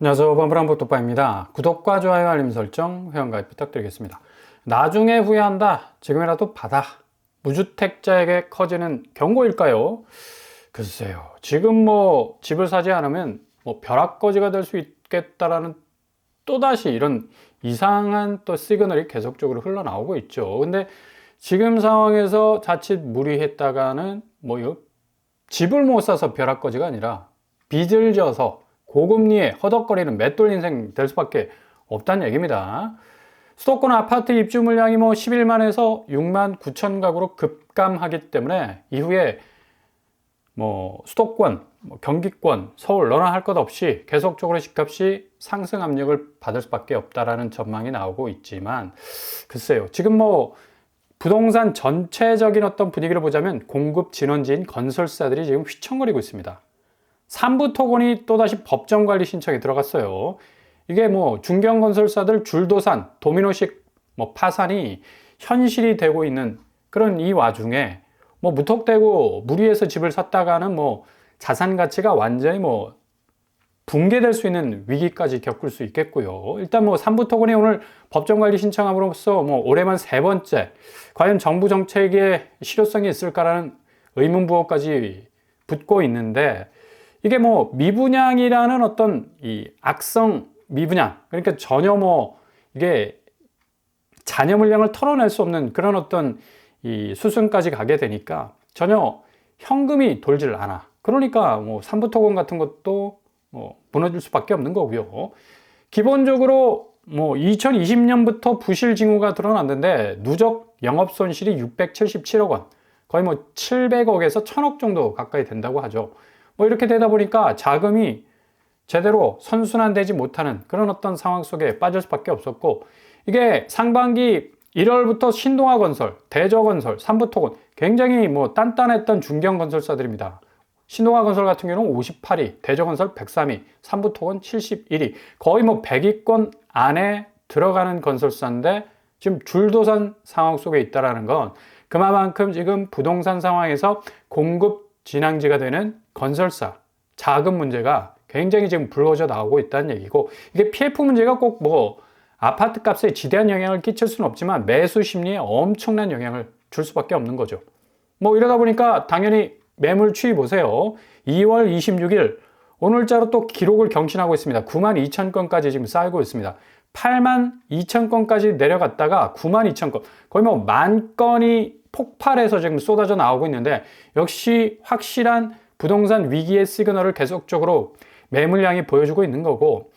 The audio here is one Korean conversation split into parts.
안녕하세요. 범브람보토빠입니다. 구독과 좋아요, 알림 설정, 회원가입 부탁드리겠습니다. 나중에 후회한다. 지금이라도 받아. 무주택자에게 커지는 경고일까요? 글쎄요. 지금 뭐 집을 사지 않으면 뭐 벼락거지가 될 수 있겠다라는 또다시 이런 이상한 또 시그널이 계속적으로 흘러나오고 있죠. 근데 지금 상황에서 자칫 무리했다가는 뭐 집을 못 사서 벼락거지가 아니라 빚을 져서 고금리에 허덕거리는 맷돌 인생 될 수밖에 없다는 얘기입니다. 수도권 아파트 입주 물량이 뭐 11만에서 6만 9천 가구로 급감하기 때문에 이후에 뭐 수도권, 뭐 경기권, 서울 너나 할 것 없이 계속적으로 집값이 상승 압력을 받을 수밖에 없다라는 전망이 나오고 있지만 글쎄요. 지금 뭐 부동산 전체적인 어떤 분위기를 보자면 공급 진원지인 건설사들이 지금 휘청거리고 있습니다. 삼부 토건이 또다시 법정 관리 신청에 들어갔어요. 이게 뭐 중견 건설사들 줄도산, 도미노식 뭐 파산이 현실이 되고 있는 그런 이 와중에 뭐 무턱대고 무리해서 집을 샀다가는 뭐 자산 가치가 완전히 뭐 붕괴될 수 있는 위기까지 겪을 수 있겠고요. 일단 뭐 삼부 토건이 오늘 법정 관리 신청함으로써 뭐 올해만 세 번째 과연 정부 정책의 실효성이 있을까라는 의문 부호까지 붙고 있는데 이게 뭐 미분양이라는 어떤 이 악성 미분양 그러니까 전혀 뭐 이게 자녀 물량을 털어낼 수 없는 그런 어떤 이 수순까지 가게 되니까 전혀 현금이 돌질 않아. 그러니까 뭐 삼부토건 같은 것도 뭐 무너질 수밖에 없는 거고요. 기본적으로 뭐 2020년부터 부실 징후가 드러났는데 누적 영업 손실이 677억 원, 거의 뭐 700억에서 1000억 정도 가까이 된다고 하죠. 뭐 이렇게 되다 보니까 자금이 제대로 선순환되지 못하는 그런 어떤 상황 속에 빠질 수밖에 없었고 이게 상반기 1월부터 신동아 건설, 대저 건설, 삼부토건 굉장히 뭐 단단했던 중견 건설사들입니다. 신동아 건설 같은 경우는 58위, 대저 건설 103위, 삼부토건 71위, 거의 뭐 100위권 안에 들어가는 건설사인데 지금 줄도산 상황 속에 있다라는 건 그만큼 지금 부동산 상황에서 공급 진앙지가 되는 건설사 자금 문제가 굉장히 지금 불거져 나오고 있다는 얘기고 이게 PF 문제가 꼭 뭐 아파트 값에 지대한 영향을 끼칠 수는 없지만 매수 심리에 엄청난 영향을 줄 수밖에 없는 거죠. 뭐 이러다 보니까 당연히 매물 추이 보세요. 2월 26일 오늘자로 또 기록을 경신하고 있습니다. 9만 2천 건까지 지금 쌓이고 있습니다. 8만 2천 건까지 내려갔다가 9만 2천 건 거의 뭐 만 건이 폭발해서 지금 쏟아져 나오고 있는데 역시 확실한 부동산 위기의 시그널을 계속적으로 매물량이 보여주고 있는 거고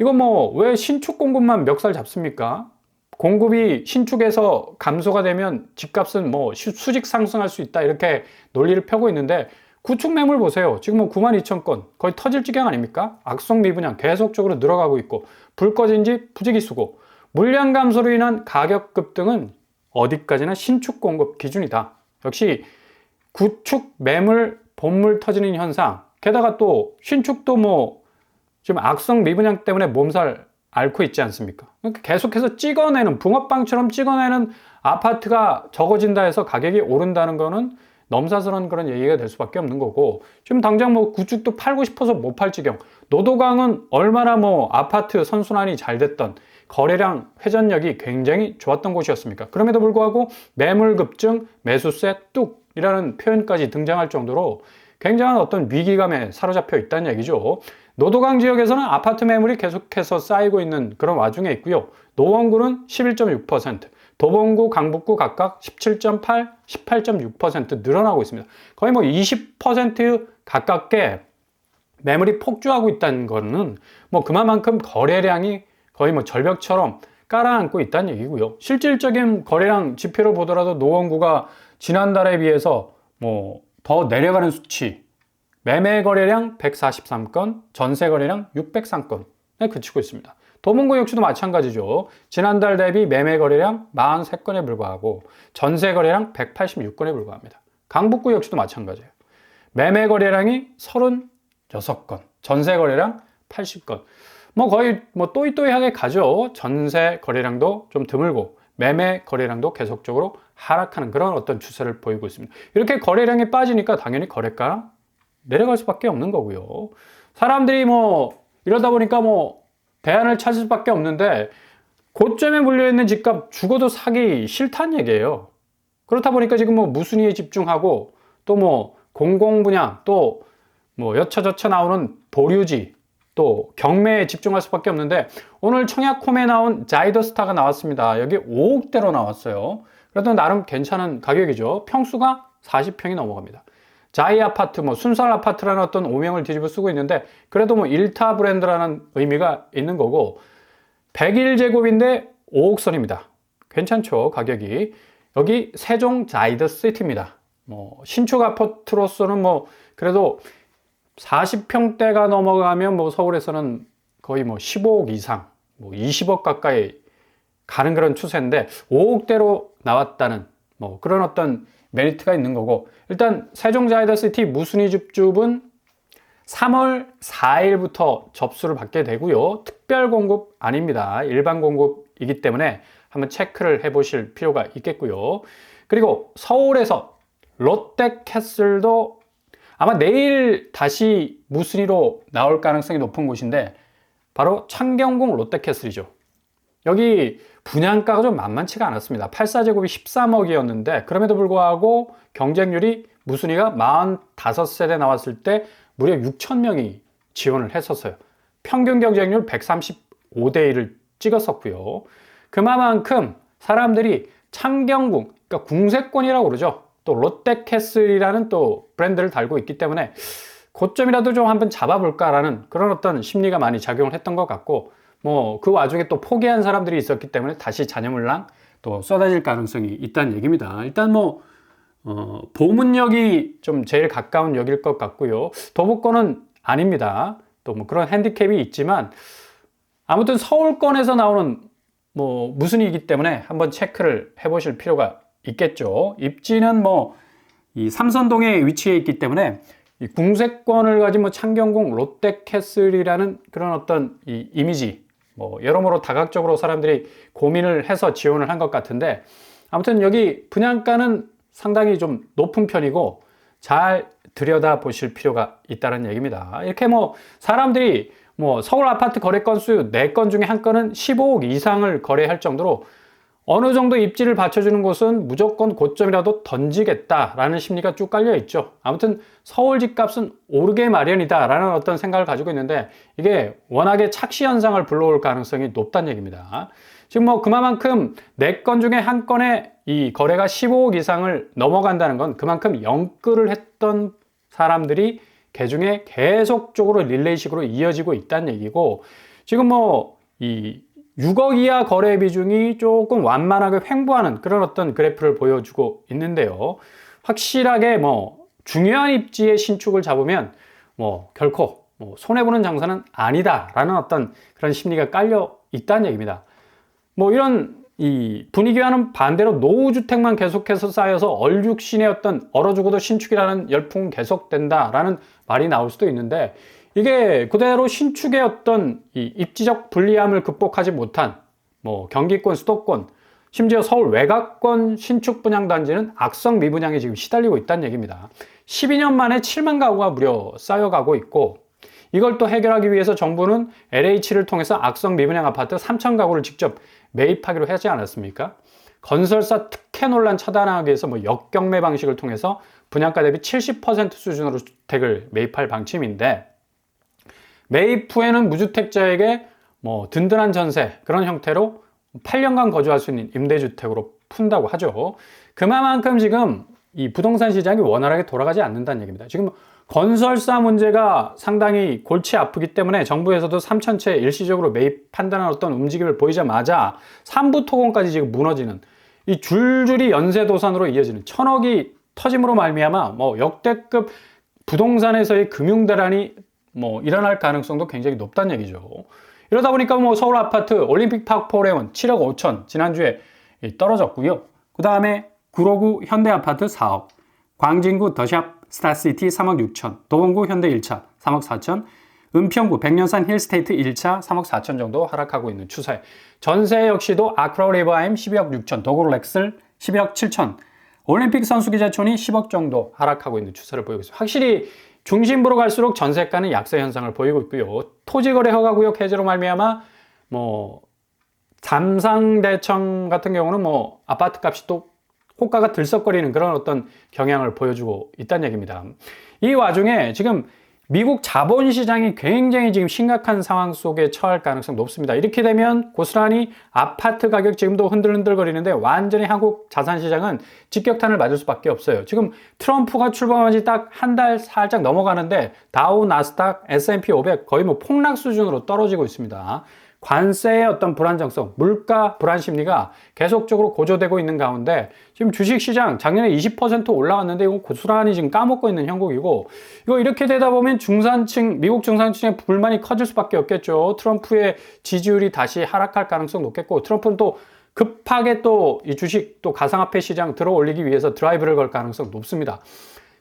이거 뭐왜 신축 공급만 멱살 잡습니까? 공급이 신축에서 감소가 되면 집값은 뭐 수직 상승할 수 있다 이렇게 논리를 펴고 있는데 구축 매물 보세요. 지금 뭐 9만 2천 건 거의 터질 지경 아닙니까? 악성 미분양 계속적으로 늘어가고 있고 불 꺼진 집 부지기 수고 물량 감소로 인한 가격 급등은 어디까지나 신축 공급 기준이다. 역시 구축 매물 본물 터지는 현상 게다가 또 신축도 뭐 지금 악성 미분양 때문에 몸살 앓고 있지 않습니까? 그러니까 계속해서 찍어내는 붕어빵처럼 찍어내는 아파트가 적어진다 해서 가격이 오른다는 거는 넘사스러운 그런 얘기가 될 수밖에 없는 거고 지금 당장 뭐 구축도 팔고 싶어서 못 팔 지경 노도강은 얼마나 뭐 아파트 선순환이 잘 됐던 거래량 회전력이 굉장히 좋았던 곳이었습니까? 그럼에도 불구하고 매물 급증, 매수세 뚝이라는 표현까지 등장할 정도로 굉장한 어떤 위기감에 사로잡혀 있다는 얘기죠. 노도강 지역에서는 아파트 매물이 계속해서 쌓이고 있는 그런 와중에 있고요. 노원구는 11.6%, 도봉구, 강북구 각각 17.8, 18.6% 늘어나고 있습니다. 거의 뭐 20% 가깝게 매물이 폭주하고 있다는 거는 뭐 그만큼 거래량이 거의 뭐 절벽처럼 깔아앉고 있다는 얘기고요. 실질적인 거래량 지표를 보더라도 노원구가 지난달에 비해서 뭐 더 내려가는 수치 매매 거래량 143건, 전세 거래량 603건에 그치고 있습니다. 도봉구 역시도 마찬가지죠. 지난달 대비 매매 거래량 43건에 불과하고 전세 거래량 186건에 불과합니다. 강북구 역시도 마찬가지예요. 매매 거래량이 36건, 전세 거래량 80건. 뭐 거의 뭐 또이또이하게 가죠. 전세 거래량도 좀 드물고 매매 거래량도 계속적으로 하락하는 그런 어떤 추세를 보이고 있습니다. 이렇게 거래량이 빠지니까 당연히 거래가 내려갈 수밖에 없는 거고요. 사람들이 뭐 이러다 보니까 뭐 대안을 찾을 수밖에 없는데 고점에 물려있는 집값 죽어도 사기 싫다는 얘기예요. 그렇다 보니까 지금 뭐 무순위에 집중하고 또 뭐 공공 분양 또뭐 여차저차 나오는 보류지 또 경매에 집중할 수밖에 없는데 오늘 청약홈에 나온 자이더스타가 나왔습니다. 여기 5억대로 나왔어요. 그래도 나름 괜찮은 가격이죠. 평수가 40평이 넘어갑니다. 자이 아파트, 뭐 순살 아파트라는 어떤 오명을 뒤집어 쓰고 있는데 그래도 뭐 1타 브랜드라는 의미가 있는 거고 101제곱인데 5억 선입니다. 괜찮죠, 가격이. 여기 세종 자이더 시티입니다. 뭐 신축 아파트로서는 뭐 그래도 40평대가 넘어가면 뭐 서울에서는 거의 뭐 15억 이상, 뭐 20억 가까이 가는 그런 추세인데 5억대로 나왔다는 뭐 그런 어떤 메리트가 있는 거고 일단 세종자이더시티 무순위 줍줍은 3월 4일부터 접수를 받게 되고요. 특별 공급 아닙니다. 일반 공급이기 때문에 한번 체크를 해 보실 필요가 있겠고요. 그리고 서울에서 롯데캐슬도 아마 내일 다시 무순위로 나올 가능성이 높은 곳인데 바로 창경궁 롯데캐슬이죠. 여기 분양가가 좀 만만치가 않았습니다. 84제곱이 13억이었는데 그럼에도 불구하고 경쟁률이 무순위가 45세대 나왔을 때 무려 6천 명이 지원을 했었어요. 평균 경쟁률 135대 1을 찍었었고요. 그만큼 사람들이 창경궁, 그러니까 궁세권이라고 그러죠. 또 롯데캐슬이라는 또 브랜드를 달고 있기 때문에 고점이라도 좀 한번 잡아볼까라는 그런 어떤 심리가 많이 작용을 했던 것 같고 뭐 그 와중에 또 포기한 사람들이 있었기 때문에 다시 잔여물랑 또 쏟아질 가능성이 있다는 얘기입니다. 일단 뭐 어, 보문역이 좀 제일 가까운 역일 것 같고요. 도보권은 아닙니다. 또 뭐 그런 핸디캡이 있지만 아무튼 서울권에서 나오는 뭐 무슨 이기 때문에 한번 체크를 해보실 필요가 있겠죠. 입지는 뭐 이 삼선동에 위치해 있기 때문에 이 궁세권을 가진 뭐 창경궁 롯데캐슬이라는 그런 어떤 이 이미지 뭐 여러모로 다각적으로 사람들이 고민을 해서 지원을 한 것 같은데 아무튼 여기 분양가는 상당히 좀 높은 편이고 잘 들여다 보실 필요가 있다는 얘기입니다. 이렇게 뭐 사람들이 뭐 서울 아파트 거래 건수 4건 중에 한 건은 15억 이상을 거래할 정도로 어느 정도 입지를 받쳐주는 곳은 무조건 고점이라도 던지겠다라는 심리가 쭉 깔려 있죠. 아무튼 서울 집값은 오르게 마련이다라는 어떤 생각을 가지고 있는데 이게 워낙에 착시 현상을 불러올 가능성이 높다는 얘기입니다. 지금 뭐 그만큼 4건 중에 한 건에 이 거래가 15억 이상을 넘어간다는 건 그만큼 영끌을 했던 사람들이 개중에 계속적으로 릴레이식으로 이어지고 있다는 얘기고 지금 뭐이 6억 이하 거래 비중이 조금 완만하게 횡보하는 그런 어떤 그래프를 보여주고 있는데요. 확실하게 뭐 중요한 입지의 신축을 잡으면 뭐 결코 뭐 손해보는 장사는 아니다라는 어떤 그런 심리가 깔려 있다는 얘기입니다. 뭐 이런 이 분위기와는 반대로 노후주택만 계속해서 쌓여서 얼죽신의 어떤 얼어 죽어도 신축이라는 열풍은 계속된다라는 말이 나올 수도 있는데 이게 그대로 신축의 어떤 이 입지적 불리함을 극복하지 못한 뭐 경기권, 수도권, 심지어 서울 외곽권 신축 분양 단지는 악성 미분양에 지금 시달리고 있다는 얘기입니다. 12년 만에 7만 가구가 무려 쌓여가고 있고 이걸 또 해결하기 위해서 정부는 LH를 통해서 악성 미분양 아파트 3천 가구를 직접 매입하기로 하지 않았습니까? 건설사 특혜 논란 차단하기 위해서 뭐 역경매 방식을 통해서 분양가 대비 70% 수준으로 주택을 매입할 방침인데 매입 후에는 무주택자에게 뭐 든든한 전세 그런 형태로 8년간 거주할 수 있는 임대주택으로 푼다고 하죠. 그만큼 지금 이 부동산 시장이 원활하게 돌아가지 않는다는 얘기입니다. 지금 건설사 문제가 상당히 골치 아프기 때문에 정부에서도 3천채 일시적으로 매입한다는 어떤 움직임을 보이자마자 3부 토건까지 지금 무너지는 이 줄줄이 연쇄도산으로 이어지는 천억이 터짐으로 말미암아 뭐 역대급 부동산에서의 금융 대란이 뭐 일어날 가능성도 굉장히 높다는 얘기죠. 이러다 보니까 뭐 서울 아파트 올림픽 파크 포레온 7억 5천 지난주에 떨어졌고요. 그 다음에 구로구 현대 아파트 4억, 광진구 더샵 스타시티 3억 6천, 도봉구 현대 1차 3억 4천, 은평구 백년산 힐스테이트 1차 3억 4천 정도 하락하고 있는 추세. 전세 역시도 아크로 리버하임 12억 6천, 도그로 렉슬 12억 7천, 올림픽 선수 기자촌이 10억 정도 하락하고 있는 추세를 보이고 있습니다. 확실히 중심부로 갈수록 전세가는 약세 현상을 보이고 있고요. 토지거래 허가구역 해제로 말미암아 뭐 잠상대청 같은 경우는 뭐 아파트 값이 또 호가가 들썩거리는 그런 어떤 경향을 보여주고 있다는 얘기입니다. 이 와중에 지금 미국 자본시장이 굉장히 지금 심각한 상황 속에 처할 가능성 높습니다. 이렇게 되면 고스란히 아파트 가격 지금도 흔들흔들거리는데 완전히 한국 자산시장은 직격탄을 맞을 수밖에 없어요. 지금 트럼프가 출범한 지 딱 한 달 살짝 넘어가는데 다우, 나스닥, S&P 500 거의 뭐 폭락 수준으로 떨어지고 있습니다. 관세의 어떤 불안정성, 물가 불안 심리가 계속적으로 고조되고 있는 가운데 지금 주식 시장 작년에 20% 올라왔는데 이거 고스란히 지금 까먹고 있는 형국이고 이거 이렇게 되다 보면 중산층, 미국 중산층의 불만이 커질 수밖에 없겠죠. 트럼프의 지지율이 다시 하락할 가능성 높겠고 트럼프는 또 급하게 또 이 주식 또 가상화폐 시장 들어 올리기 위해서 드라이브를 걸 가능성 높습니다.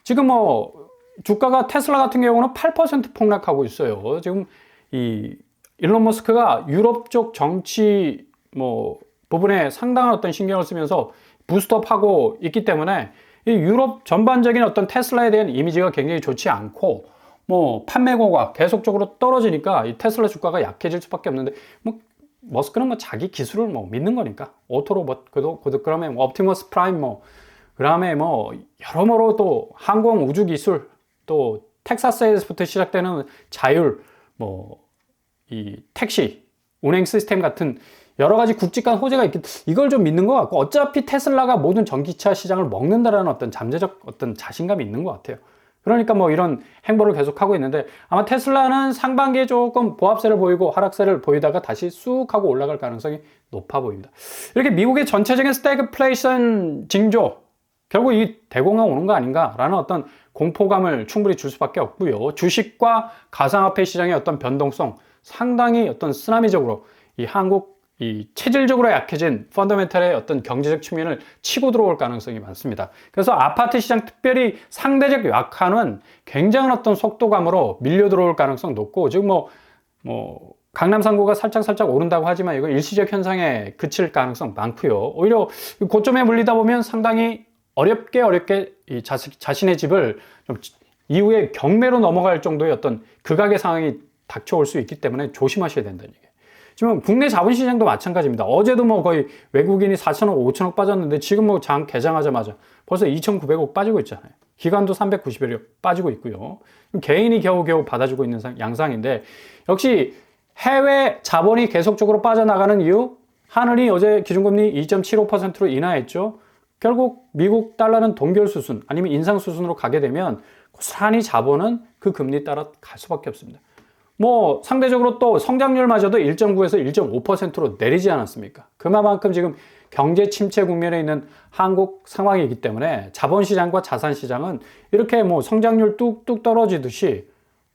지금 뭐 주가가 테슬라 같은 경우는 8% 폭락하고 있어요. 지금 이 일론 머스크가 유럽 쪽 정치 뭐 부분에 상당한 어떤 신경을 쓰면서 부스트업하고 있기 때문에 이 유럽 전반적인 어떤 테슬라에 대한 이미지가 굉장히 좋지 않고 뭐 판매고가 계속적으로 떨어지니까 이 테슬라 주가가 약해질 수밖에 없는데 뭐 머스크는 뭐 자기 기술을 뭐 믿는 거니까. 오토로 뭐 그도 그다음에 뭐 옵티머스 프라임 뭐 그다음에 뭐 여러모로 또 항공 우주 기술 또 텍사스에서부터 시작되는 자율 뭐 이 택시 운행 시스템 같은 여러 가지 굵직한 호재가 있기 이걸 좀 믿는 것 같고 어차피 테슬라가 모든 전기차 시장을 먹는다라는 어떤 잠재적 어떤 자신감이 있는 것 같아요. 그러니까 뭐 이런 행보를 계속하고 있는데 아마 테슬라는 상반기에 조금 보합세를 보이고 하락세를 보이다가 다시 쑥 하고 올라갈 가능성이 높아 보입니다. 이렇게 미국의 전체적인 스태그플레이션 징조 결국 이 대공황 오는 거 아닌가라는 어떤 공포감을 충분히 줄 수밖에 없고요. 주식과 가상화폐 시장의 어떤 변동성 상당히 어떤 쓰나미적으로 이 한국 이 체질적으로 약해진 펀더멘탈의 어떤 경제적 측면을 치고 들어올 가능성이 많습니다. 그래서 아파트 시장 특별히 상대적 약한은 굉장한 어떤 속도감으로 밀려 들어올 가능성 높고 지금 뭐, 뭐, 강남 상구가 살짝 살짝 오른다고 하지만 이거 일시적 현상에 그칠 가능성 많고요. 오히려 고점에 물리다 보면 상당히 어렵게 어렵게 이 자식, 자신의 집을 좀 이후에 경매로 넘어갈 정도의 어떤 극악의 상황이 닥쳐올 수 있기 때문에 조심하셔야 된다는 얘기예요. 지금 국내 자본시장도 마찬가지입니다. 어제도 뭐 거의 외국인이 4천억, 5천억 빠졌는데 지금 뭐 장 개장하자마자 벌써 2,900억 빠지고 있잖아요. 기관도 390억 빠지고 있고요. 개인이 겨우겨우 받아주고 있는 양상인데 역시 해외 자본이 계속적으로 빠져나가는 이유 하늘이 어제 기준금리 2.75%로 인하했죠. 결국 미국 달러는 동결 수순 아니면 인상 수순으로 가게 되면 고스란히 자본은 그 금리 따라 갈 수밖에 없습니다. 뭐 상대적으로 또 성장률마저도 1.9에서 1.5%로 내리지 않았습니까? 그만큼 지금 경제 침체 국면에 있는 한국 상황이기 때문에 자본시장과 자산시장은 이렇게 뭐 성장률 뚝뚝 떨어지듯이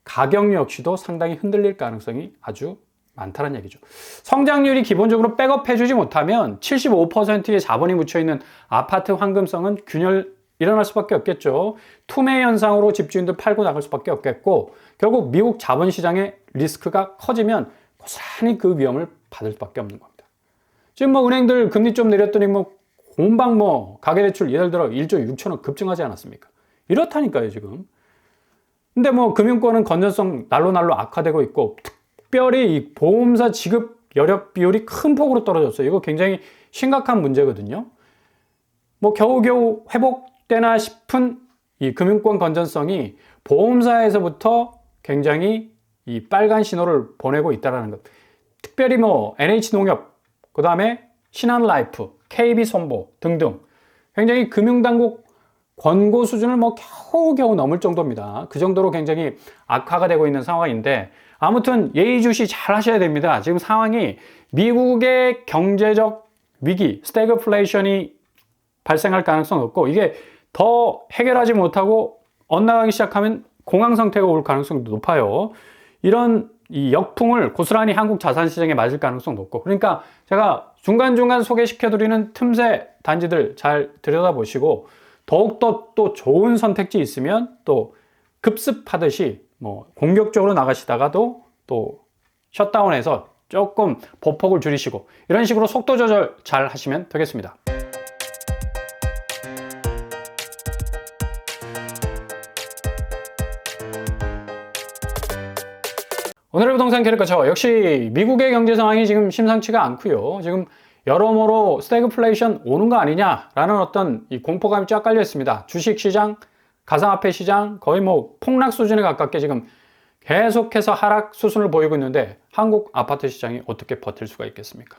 가격 역시도 상당히 흔들릴 가능성이 아주 많다는 얘기죠. 성장률이 기본적으로 백업해주지 못하면 75%의 자본이 묻혀있는 아파트 황금성은 균열 일어날 수밖에 없겠죠. 투매 현상으로 집주인들 팔고 나갈 수밖에 없겠고 결국 미국 자본시장의 리스크가 커지면 고스란히 그 위험을 받을 수밖에 없는 겁니다. 지금 뭐 은행들 금리 좀 내렸더니 뭐 공방 뭐 가계대출 예를 들어 1조 6천억 급증하지 않았습니까? 이렇다니까요 지금. 근데 뭐 금융권은 건전성 날로 날로 악화되고 있고 특별히 이 보험사 지급 여력 비율이 큰 폭으로 떨어졌어요. 이거 굉장히 심각한 문제거든요. 뭐 겨우겨우 회복 되나 싶은 이 금융권 건전성이 보험사에서부터 굉장히 이 빨간 신호를 보내고 있다는 것. 특별히 뭐 NH농협, 그 다음에 신한라이프, KB손보 등등 굉장히 금융당국 권고 수준을 뭐 겨우겨우 넘을 정도입니다. 그 정도로 굉장히 악화가 되고 있는 상황인데 아무튼 예의주시 잘 하셔야 됩니다. 지금 상황이 미국의 경제적 위기, 스태그플레이션이 발생할 가능성 없고 이게 더 해결하지 못하고 엇나가기 시작하면 공황 상태가 올 가능성도 높아요. 이런 이 역풍을 고스란히 한국 자산 시장에 맞을 가능성 높고 그러니까 제가 중간중간 소개시켜 드리는 틈새 단지들 잘 들여다보시고 더욱더 또 좋은 선택지 있으면 또 급습하듯이 뭐 공격적으로 나가시다가도 또 셧다운해서 조금 보폭을 줄이시고 이런 식으로 속도 조절 잘 하시면 되겠습니다. 오늘의 부동산 캐릭터처 역시 미국의 경제 상황이 지금 심상치가 않고요. 지금 여러모로 스태그플레이션 오는 거 아니냐라는 어떤 이 공포감이 쫙 깔려 있습니다. 주식 시장, 가상화폐 시장 거의 뭐 폭락 수준에 가깝게 지금 계속해서 하락 수순을 보이고 있는데 한국 아파트 시장이 어떻게 버틸 수가 있겠습니까?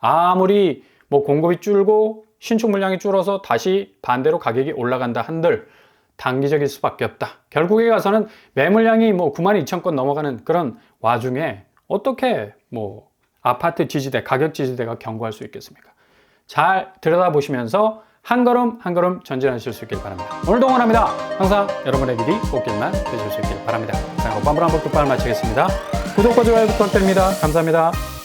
아무리 뭐 공급이 줄고 신축 물량이 줄어서 다시 반대로 가격이 올라간다 한들 단기적일 수밖에 없다. 결국에 가서는 매물량이 뭐 9만 2천 건 넘어가는 그런 와중에 어떻게 뭐 아파트 지지대, 가격 지지대가 견고할 수 있겠습니까? 잘 들여다보시면서 한 걸음 한 걸음 전진하실 수 있길 바랍니다. 오늘도 응원합니다. 항상 여러분의 길이 꽃길만 되실 수 있길 바랍니다. 자, 오빠물 한번 끝발 마치겠습니다. 구독과 좋아요 부탁드립니다. 감사합니다.